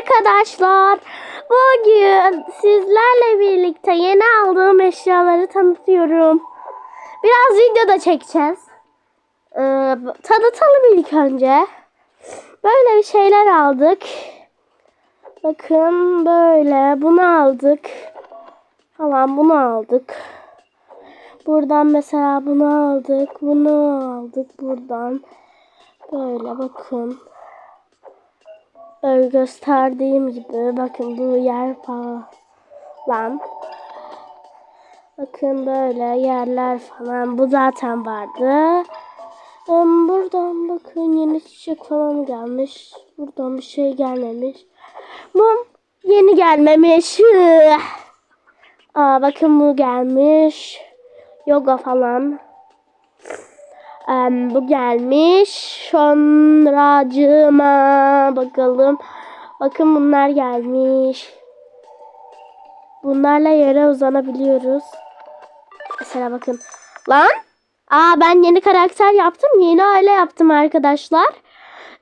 arkadaşlar. Bugün sizlerle birlikte yeni aldığım eşyaları tanıtıyorum. Biraz video da çekeceğiz. Ee, tanıtalım ilk önce. Böyle bir şeyler aldık. Bakın böyle bunu aldık. Falan bunu aldık. Buradan mesela bunu aldık. Bunu aldık buradan. Böyle bakın. Böyle gösterdiğim gibi bakın bu yer falan. Bakın böyle yerler falan. Bu zaten vardı. Buradan bakın yeni çiçek falan gelmiş. Buradan bir şey gelmemiş. Mum yeni gelmemiş. Aa, bakın bu gelmiş. Yoga falan. Em, bu gelmiş. Sonracıma bakalım. Bakın bunlar gelmiş. Bunlarla yere uzanabiliyoruz. Mesela bakın. Lan. Aa ben yeni karakter yaptım. Yeni aile yaptım arkadaşlar.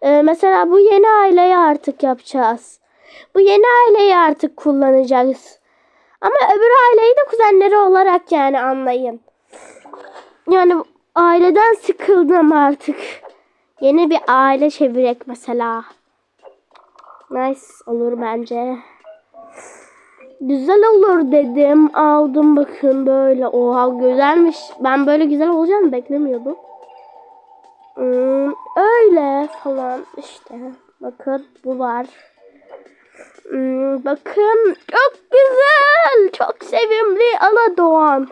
Ee, mesela bu yeni aileyi artık yapacağız. Bu yeni aileyi artık kullanacağız. Ama öbür aileyi de kuzenleri olarak yani anlayın. Yani aileden sıkıldım artık. Yeni bir aile çevirek mesela. Nice olur bence. Güzel olur dedim. Aldım bakın böyle. Oha güzelmiş. Ben böyle güzel olacağını beklemiyordum. Hmm, öyle falan işte. Bakın bu var. Hmm, bakın çok güzel. Çok sevimli Aladoğan.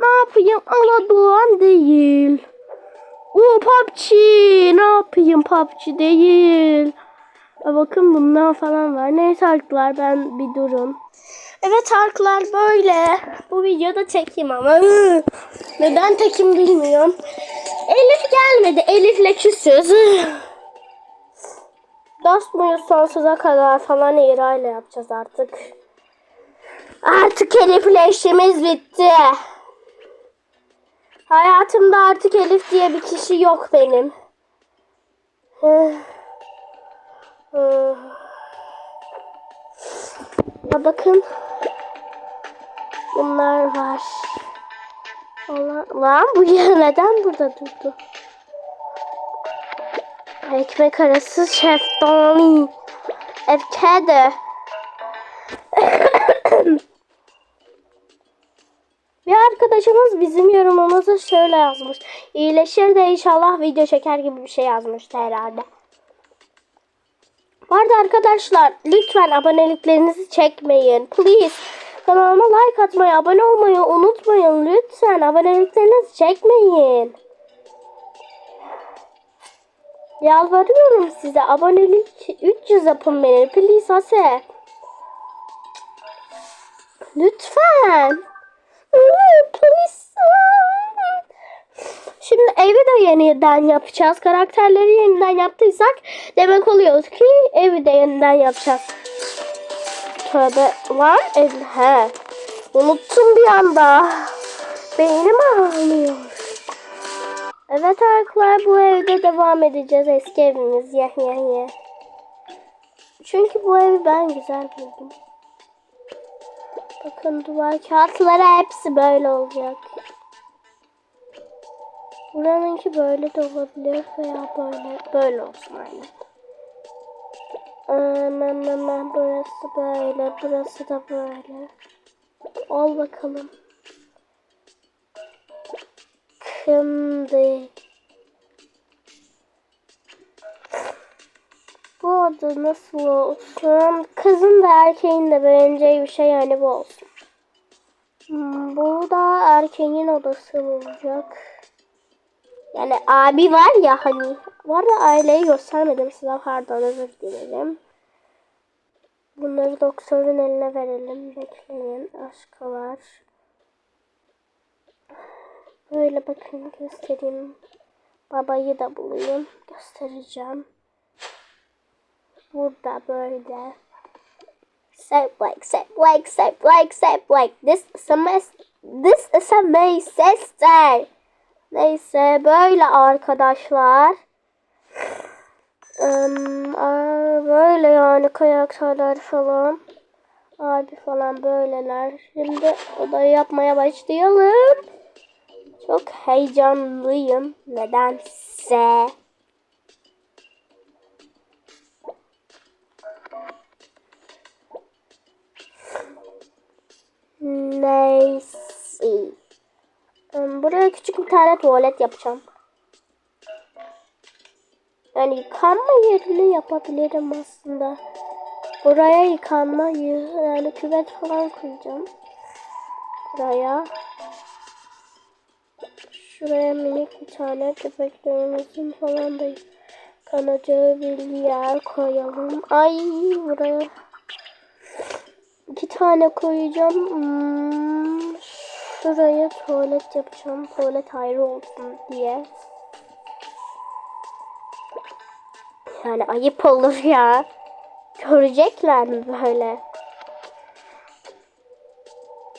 Ne yapayım Aladoğan değil. Oo PUBG. Ne yapayım PUBG değil. Aa, bakın bunlar falan var. Neyse arkadaşlar ben bir durun. Evet arkadaşlar böyle. Bu videoda çekeyim ama. Neden tekim bilmiyorum. Elif gelmedi. Elif'le küsüz. Dost muyuz sonsuza kadar falan İra ile yapacağız artık. Artık Elif'le işimiz bitti. Hayatımda artık Elif diye bir kişi yok benim. Ya bakın. Bunlar var. Allah, lan bu ya neden burada durdu? Ekmek arası şeftali. Evkede. Arkadaşımız bizim yorumumuzu şöyle yazmış. İyileşir de inşallah video çeker gibi bir şey yazmıştı herhalde. Bu arada arkadaşlar lütfen aboneliklerinizi çekmeyin. Please. Kanalıma like atmayı, abone olmayı unutmayın. Lütfen aboneliklerinizi çekmeyin. Yalvarıyorum size. Abonelik 300 yapın beni. Please Hase. Lütfen. Please. Şimdi evi de yeniden yapacağız. Karakterleri yeniden yaptıysak demek oluyor ki evi de yeniden yapacağız. Tövbe lan ev he. Unuttum bir anda. Beynim ağrıyor. Evet arkadaşlar bu evde devam edeceğiz. Eski evimiz. Yeh yeh yeh. Çünkü bu evi ben güzel buldum. Bakın duvar kağıtları hepsi böyle olacak. Buranınki böyle de olabilir veya böyle böyle olsun aynı. Aman aman burası böyle, burası da böyle. Ol bakalım. Şimdi bu adı nasıl olsun? Kızın da erkeğin de beğeneceği bir şey yani bu olsun. Hmm, Bu da erkeğin odası olacak. Yani abi var ya hani. Var da aileyi göstermedim size pardon özür dilerim. Bunları doktorun eline verelim. Bekleyin. Aşkalar. Böyle bakın göstereyim. Babayı da bulayım. Göstereceğim. Burada böyle. Say like, say like, say like, say like. This mess. This is a sister. Neyse böyle arkadaşlar. Aa, böyle. Yani karakterler falan. Abi falan böyleler. Şimdi odayı yapmaya başlayalım. Çok heyecanlıyım. Nedense. Neyse. Hmm, Buraya küçük bir tane tuvalet yapacağım. Yani yıkanma yerini yapabilirim aslında. Buraya yıkanma yani küvet falan koyacağım. Buraya. Şuraya minik bir tane köpeklerimizin falan da yıkanacağı bir yer koyalım. Ay buraya iki tane koyacağım. Hmm, şuraya tuvalet yapacağım. Tuvalet ayrı olsun diye. Yani ayıp olur ya. Görecekler mi böyle?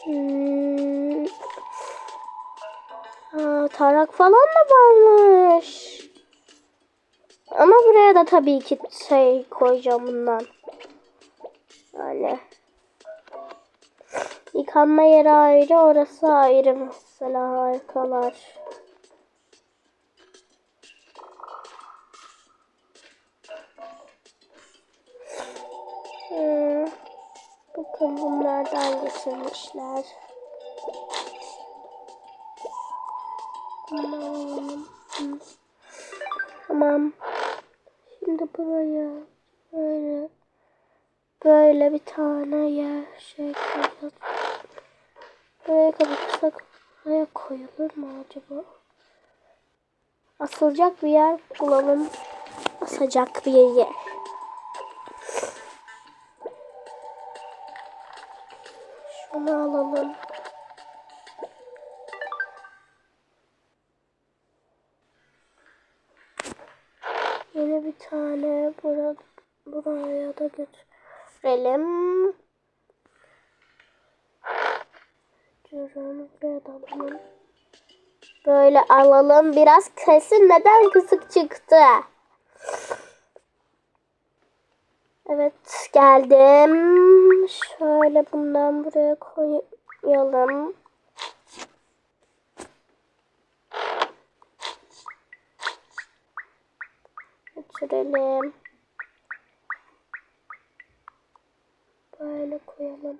Hmm. Aa, tarak falan da varmış. Ama buraya da tabii ki şey koyacağım bundan. Yani yıkanma yeri ayrı, orası ayrı mesela harikalar. Hmm, bakın bunlardan getirmişler. Tamam. Tamam. Şimdi buraya böyle böyle bir tane yer şey koyalım. Buraya kapatırsak buraya koyulur mu acaba? Asılacak bir yer bulalım. Asacak bir yer. Şunu alalım. Yeni bir tane burada buraya da götürelim. Böyle alalım. Biraz kesin neden kısık çıktı? Evet geldim. Şöyle bundan buraya koyalım. Götürelim. Böyle koyalım.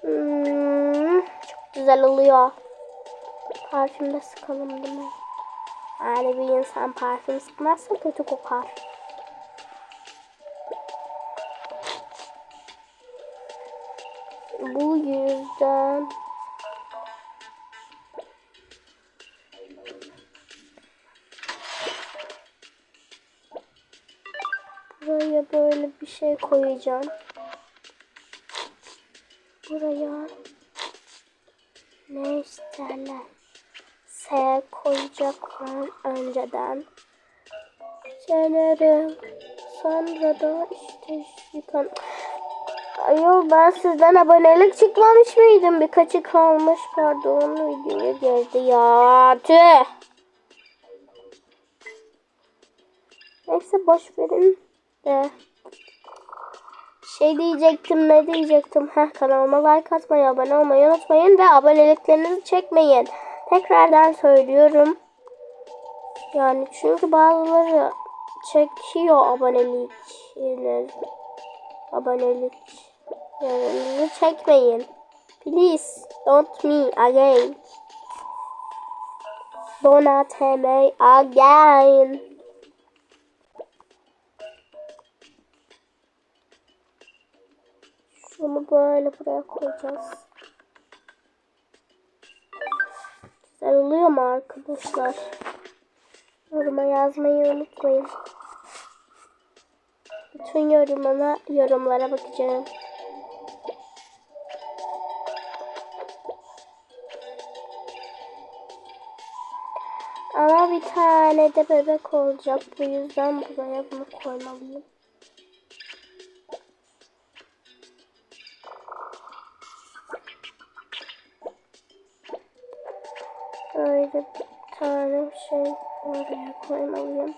Hmm, çok güzel oluyor. Parfüm de sıkalım değil mi? Yani bir insan parfüm sıkmazsa kötü kokar. Bu yüzden buraya böyle bir şey koyacağım. Buraya ne isterler? S koyacaklar önceden. Generim. Sonra da işte yıkan. Ayol ben sizden abonelik çıkmamış mıydım? Birkaçı kalmış pardon videoya girdi ya. Tüh. Neyse boş verin de. Şey diyecektim ne diyecektim. Heh kanalıma like atmayı abone olmayı unutmayın ve aboneliklerinizi çekmeyin. Tekrardan söylüyorum. Yani çünkü bazıları çekiyor abonelik abonelik yani çekmeyin. Please don't me again. Don't me again. Böyle buraya koyacağız. Güzel oluyor mu arkadaşlar? Yoruma yazmayı unutmayın. Bütün yorumuna, yorumlara bakacağım. Ama bir tane de bebek olacak. Bu yüzden buraya bunu koymalıyım. Böyle bir tane şey oraya koymalıyım.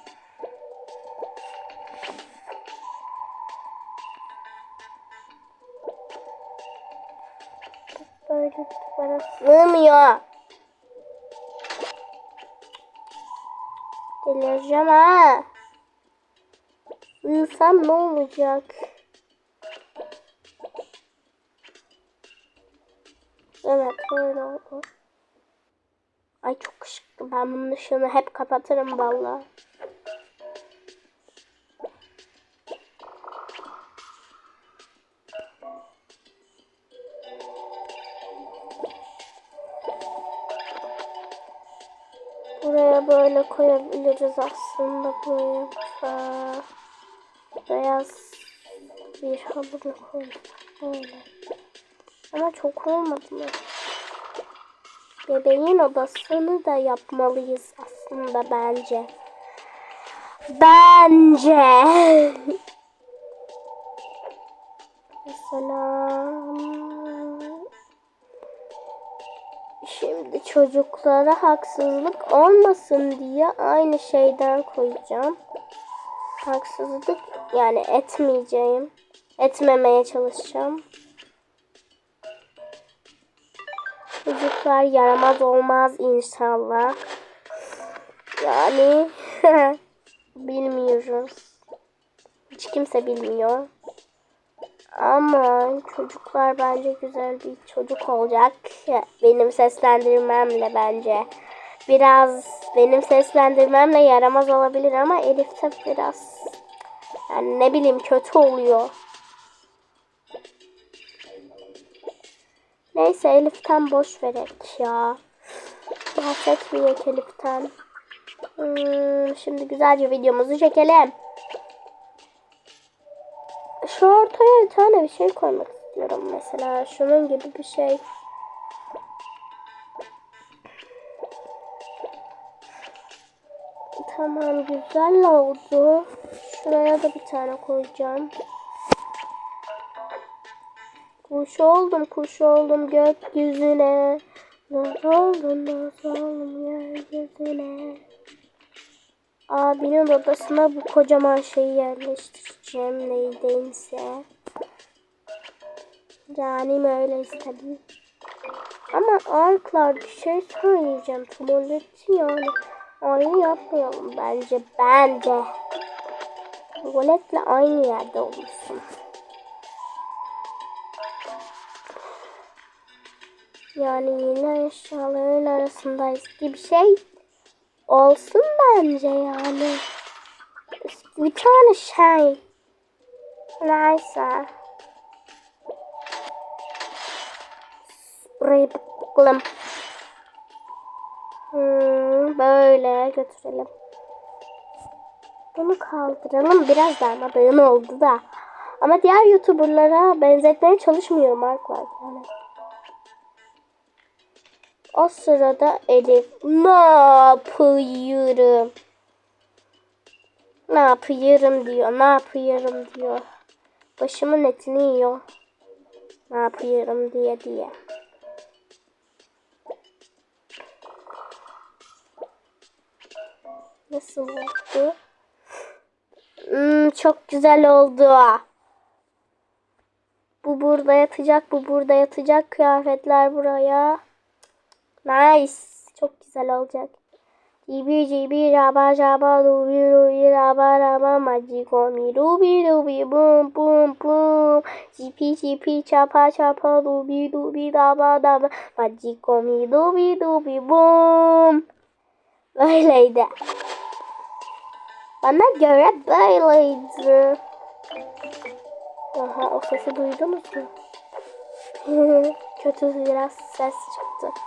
Böyle duvara sığmıyor. Delireceğim ha. Uyusam ne olacak? Ben bunun ışığını hep kapatırım valla. Buraya böyle koyabiliriz aslında buraya beyaz bir hamuru böyle. Ama çok olmadı mı? Bebeğin odasını da yapmalıyız aslında bence. Bence. Mesela şimdi çocuklara haksızlık olmasın diye aynı şeyden koyacağım. Haksızlık yani etmeyeceğim. Etmemeye çalışacağım. Çocuklar yaramaz olmaz inşallah. Yani bilmiyoruz. Hiç kimse bilmiyor. Ama çocuklar bence güzel bir çocuk olacak. Benim seslendirmemle bence. Biraz benim seslendirmemle yaramaz olabilir ama Elif de biraz yani ne bileyim kötü oluyor. Neyse Elif'ten boş verek ya. Bahsetmeyek Elif'ten. Hmm, şimdi güzelce videomuzu çekelim. Şu ortaya bir tane bir şey koymak istiyorum mesela. Şunun gibi bir şey. Tamam güzel oldu. Şuraya da bir tane koyacağım. Kuş oldum kuş oldum gökyüzüne. Naz oldum naz oldum yeryüzüne. Abinin odasına bu kocaman şeyi yerleştireceğim neydeyse. Yani öyle istedim. Ama arklar bir şey söyleyeceğim. Tuvaleti yani aynı yapmayalım bence. Bence. Tuvaletle aynı yerde olursun. Yani yine eşyaların arasındayız gibi bir şey olsun bence yani. Bir tane şey. Neyse. Burayı bakalım. Hmm, böyle götürelim. Bunu kaldıralım. Biraz darmadağın oldu da. Ama diğer YouTuber'lara benzetmeye çalışmıyorum arkadaşlar. Yani. O sırada Elif ne yapıyorum? Ne yapıyorum diyor. Ne yapıyorum diyor. Başımın etini yiyor. Ne yapıyorum diye diye. Nasıl oldu? Hmm, çok güzel oldu. Bu burada yatacak, bu burada yatacak. Kıyafetler buraya. Nice. Çok güzel olacak. Cibi cibi raba raba rubi rubi raba raba magico mi rubi rubi bum bum bum cipi cipi çapa çapa rubi rubi raba raba magico mi rubi rubi bum Böyleydi. Bana göre böyleydi. Aha o sesi duydunuz mu? Kötü biraz ses çıktı.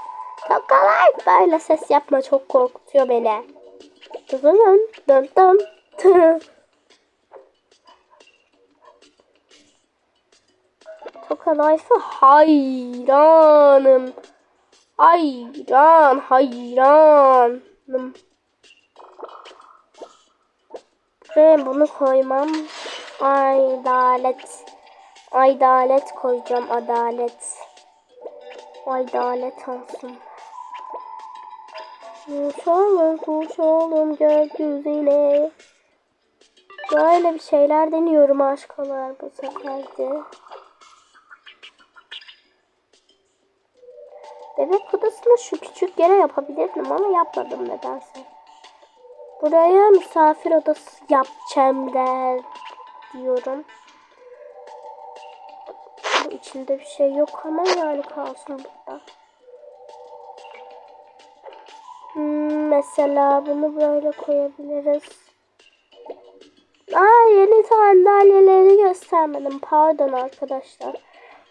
Çok kolay böyle ses yapma çok korkutuyor beni. Dın dın dın dın. Toka Life'a hayranım. Hayran, hayranım. Ve bunu koymam. Adalet. Adalet koyacağım. Adalet. Adalet olsun. Uçalım uçalım gökyüzüne. Böyle bir şeyler deniyorum aşkolar bu sefer de. Bebek odasını şu küçük yere yapabilirdim ama yapmadım nedense. Buraya misafir odası yapacağım der diyorum. İçinde bir şey yok ama yani kalsın burada. Mesela bunu böyle koyabiliriz. Aa yeni sandalyeleri göstermedim. Pardon arkadaşlar.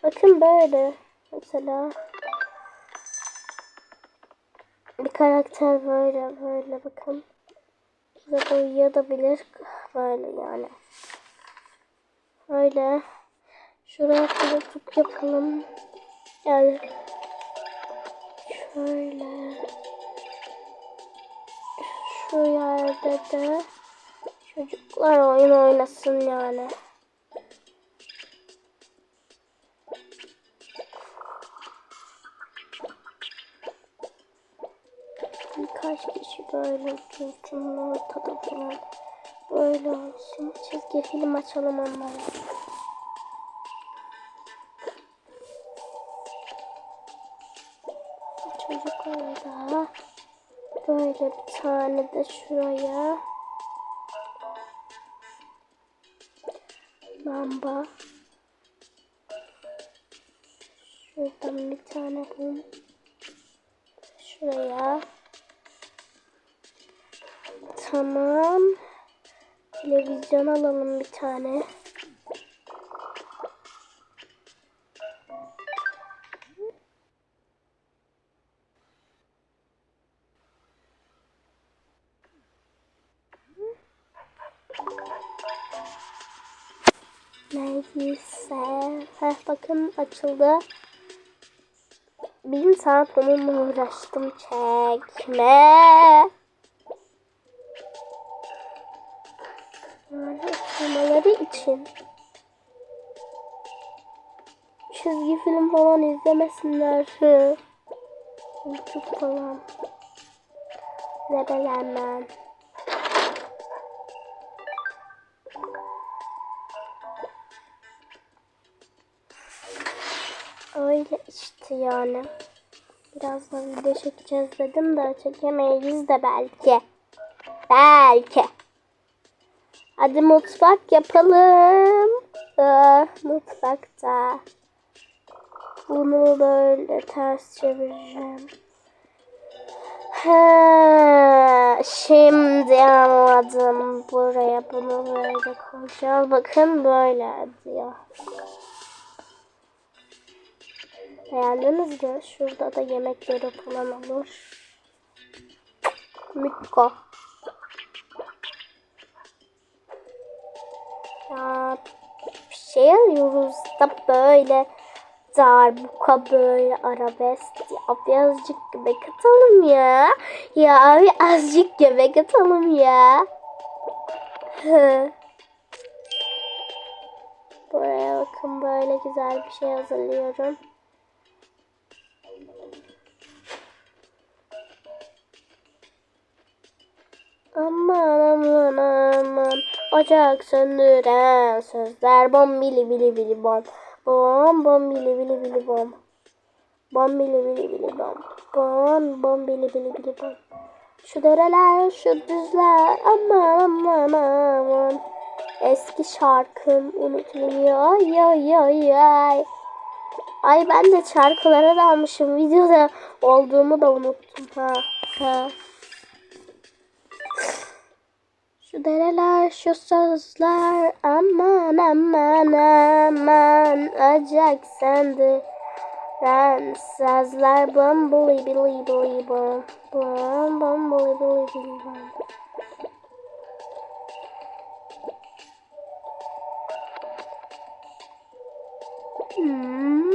Bakın böyle. Mesela bir karakter böyle böyle bakın. Burada uyuyabilir. Böyle yani. Böyle. Şuraya koltuk yapalım. Yani şöyle şu yerde de çocuklar oyun oynasın yani. Birkaç kişi böyle otursun ortada falan. Böyle olsun. Çizgi film açalım onlara. Çocuk orada. Böyle bir tane de şuraya. Lamba. Şuradan bir tane bu. Şuraya. Tamam. Televizyon alalım bir tane. Bakın açıldı. Bin saat onunla uğraştım çekme. Yani okumaları için. Çizgi film falan izlemesinler. YouTube falan. Nerelerden. Öyle işte yani. Biraz da video çekeceğiz dedim de çekemeyiz de belki. Belki. Hadi mutfak yapalım. Ee, mutfakta. Bunu böyle ters çevireceğim. He, şimdi anladım. Buraya bunu böyle koyacağız. Bakın böyle diyor. Beğendiniz mi? Şurada da yemekleri falan olur. Mikko. Ya bir şey arıyoruz da böyle darbuka böyle arabesk ya birazcık göbek atalım ya. Ya abi azıcık göbek atalım ya. Buraya bakın böyle güzel bir şey hazırlıyorum. Aman aman aman. Ocak söndüren sözler. Bom bili bili bili bom. Bom bom bili bili bili bom. Bom bili bili bili bom. Bom bom bili bili bili bom. Şu dereler şu düzler. Aman aman aman. Eski şarkım unutuluyor. Ay ay ay Ay ben de şarkılara dalmışım. Videoda olduğumu da unuttum. Ha ha şu şu sözler, aman aman aman, acak sendir. Ben sözler bom buli bili bili bom, bom bom buli bili bili bom. Hmm.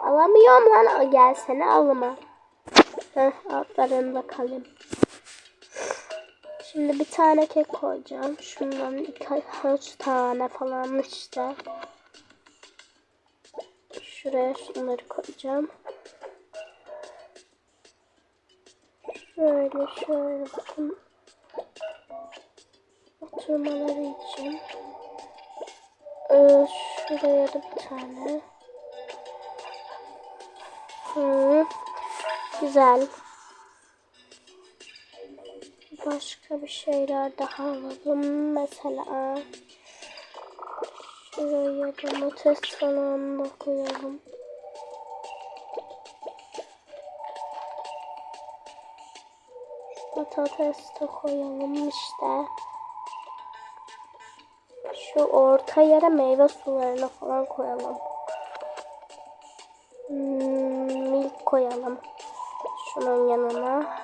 Alamıyorum lan, gelsene alma. Heh, altlarında bakalım. Şimdi bir tane kek koyacağım. Şundan birkaç tane falan işte. Şuraya şunları koyacağım. Şöyle şöyle bakın. Oturmaları için. Ee, şuraya da bir tane. Hı. Güzel. Başka bir şeyler daha alalım. Mesela şuraya domates falan koyalım. Patates de koyalım işte. Şu orta yere meyve sularını falan koyalım. Hmm, milk koyalım. Şunun yanına.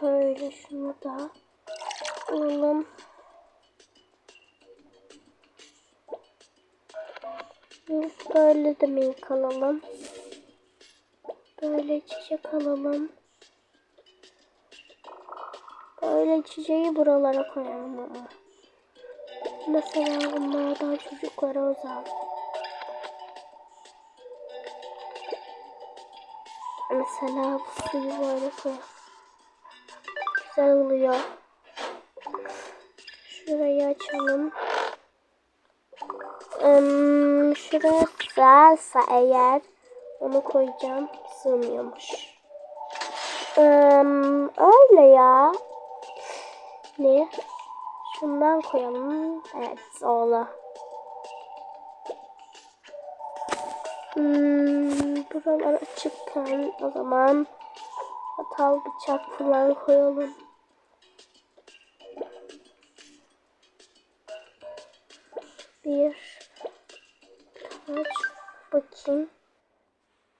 Şöyle şunu da alalım. Böyle de milk alalım. Böyle çiçek alalım. Böyle çiçeği buralara koyalım ama. Mesela bunlardan çocuklara özel. Mesela bu suyu böyle koyalım. Güzel oluyor. Şurayı açalım. Hmm, şuraya sığarsa eğer onu koyacağım. Sığmıyormuş. Hmm, öyle ya. Ne? Şundan koyalım. Evet oğlu. Hmm, buralar açıkken o zaman çatal bıçak falan koyalım. Bir kaç bakayım.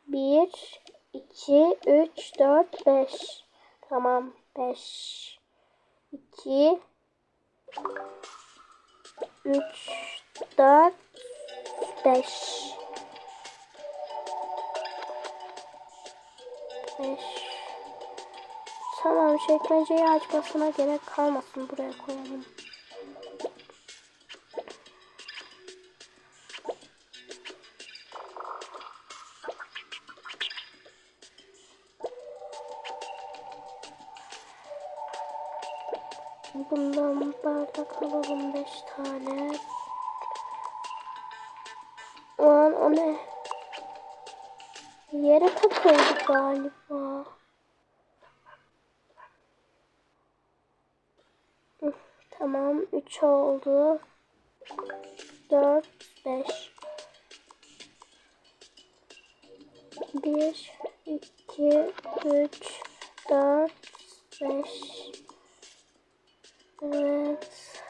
Bir, iki, üç, dört, beş. Tamam, beş. İki, üç, dört, beş. Beş. Tamam, çekmeceyi açmasına gerek kalmasın. Buraya koyalım. O ne? Yere takıldı galiba. Tamam 3 oldu. 4 5 1 2 3 4 5 Evet.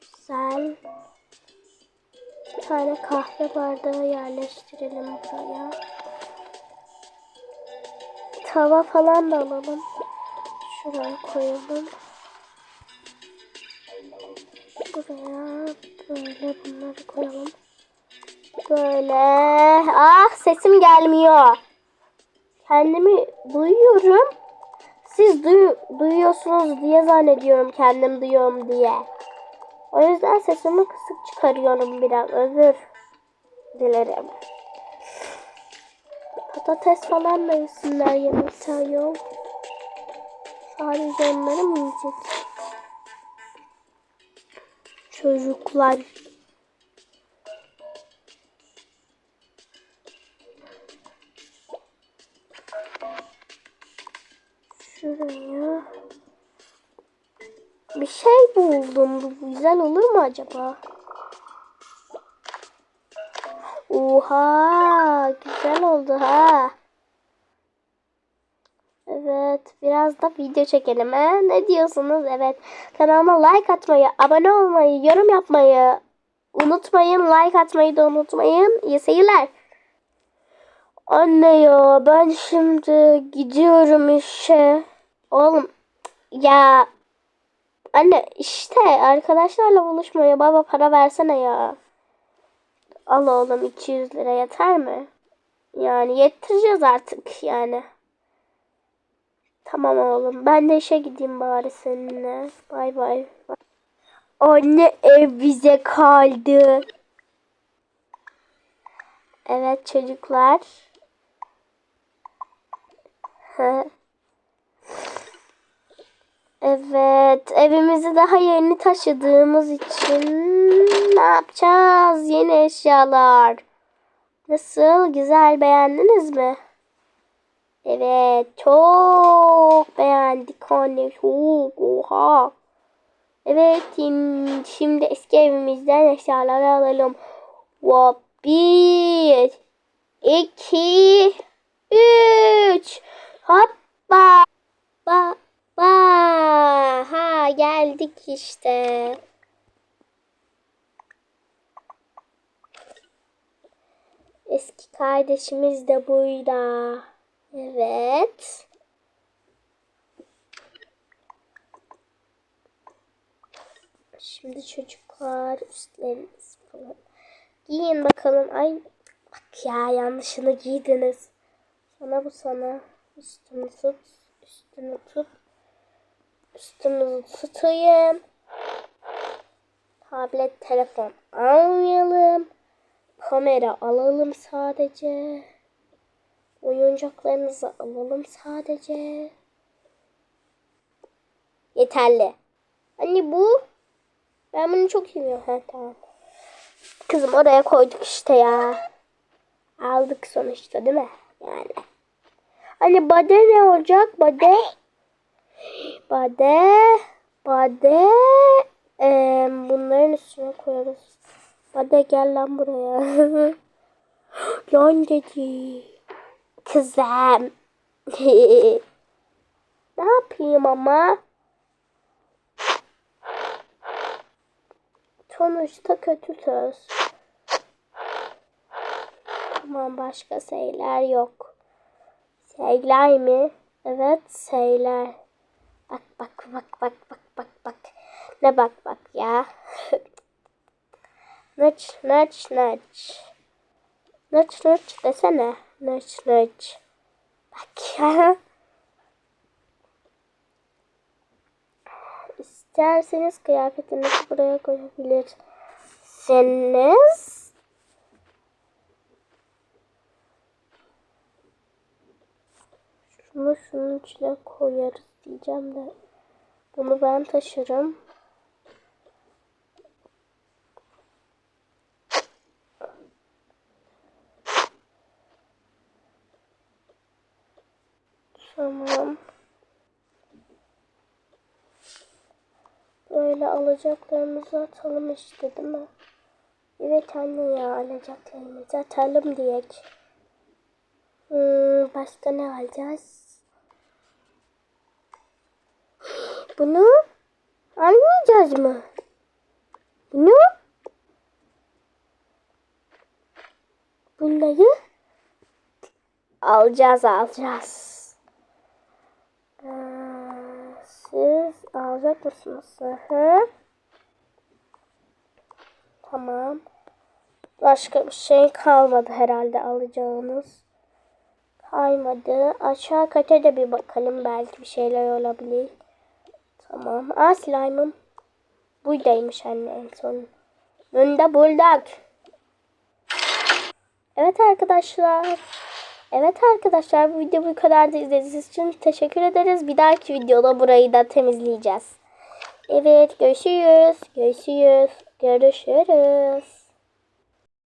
Güzel. Tane kahve bardağı yerleştirelim buraya. Tava falan da alalım. Şuraya koyalım. Buraya böyle bunları koyalım. Böyle. Ah sesim gelmiyor. Kendimi duyuyorum. Siz duy duyuyorsunuz diye zannediyorum kendim duyuyorum diye. O yüzden sesimi kısık çıkarıyorum biraz. Özür dilerim. Patates falan da yesinler yemekten yok. Sadece onları mı yiyecek? Çocuklar. Bir şey buldum. Bu güzel olur mu acaba? Oha, güzel oldu ha. Evet, biraz da video çekelim he. Ne diyorsunuz? Evet. Kanalıma like atmayı, abone olmayı, yorum yapmayı unutmayın. Like atmayı da unutmayın. İyi seyirler. Anne ya ben şimdi gidiyorum işe. Oğlum ya anne işte arkadaşlarla buluşmaya baba para versene ya. Al oğlum 200 lira yeter mi? Yani yettireceğiz artık yani. Tamam oğlum ben de işe gideyim bari seninle. Bay bay. Anne ev bize kaldı. Evet çocuklar. Evet, evimizi daha yeni taşıdığımız için ne yapacağız? Yeni eşyalar. Nasıl? Güzel beğendiniz mi? Evet, çok beğendik anne. Çok, oha. Evet, şimdi- eski evimizden eşyaları alalım. Hop, bir, iki, üç. Hoppa. Ba, ba. Ha, geldik işte. Eski kardeşimiz de burada. Evet. Şimdi çocuklar üstleriniz falan. Giyin bakalım. Ay bak ya yanlışını giydiniz. Sana bu sana. Üstünü tut. Üstünü tut. Üstümüzü tutayım. Tablet, telefon almayalım. Kamera alalım sadece. Oyuncaklarınızı alalım sadece. Yeterli. Anne bu. Ben bunu çok seviyorum. Ha tamam. Kızım oraya koyduk işte ya. Aldık sonuçta değil mi? Yani. Hani bade ne olacak? Bade. Bade. Bade. Eee bunların üstüne koyarız. Bade gel lan buraya. lan dedi. Kızım. ne yapayım ama? Sonuçta kötü söz. Tamam başka şeyler yok. Şeyler mi? Evet şeyler. Bak bak bak bak bak bak bak. Ne bak bak ya. Nıç nıç nıç. Nıç nıç desene. Nıç nıç. Bak ya. İsterseniz kıyafetinizi buraya koyabilirsiniz. Şunu şunun içine koyarız diyeceğim de. Bunu ben taşırım. Tamam. Böyle alacaklarımızı atalım işte değil mi? Evet anne ya alacaklarımızı atalım diyek. Hmm, başka ne alacağız? Bunu almayacağız mı? Bunu? Bunları alacağız alacağız. Ee, siz alacak mısınız? Hı. Tamam. Başka bir şey kalmadı herhalde alacağınız. Kaymadı. Aşağı kata da bir bakalım. Belki bir şeyler olabilir. Tamam. Aa slime'ım. Buradaymış anne en son. Önde bulduk. Evet arkadaşlar. Evet arkadaşlar bu video bu kadar da izlediğiniz için teşekkür ederiz. Bir dahaki videoda burayı da temizleyeceğiz. Evet görüşürüz. Görüşürüz. Görüşürüz.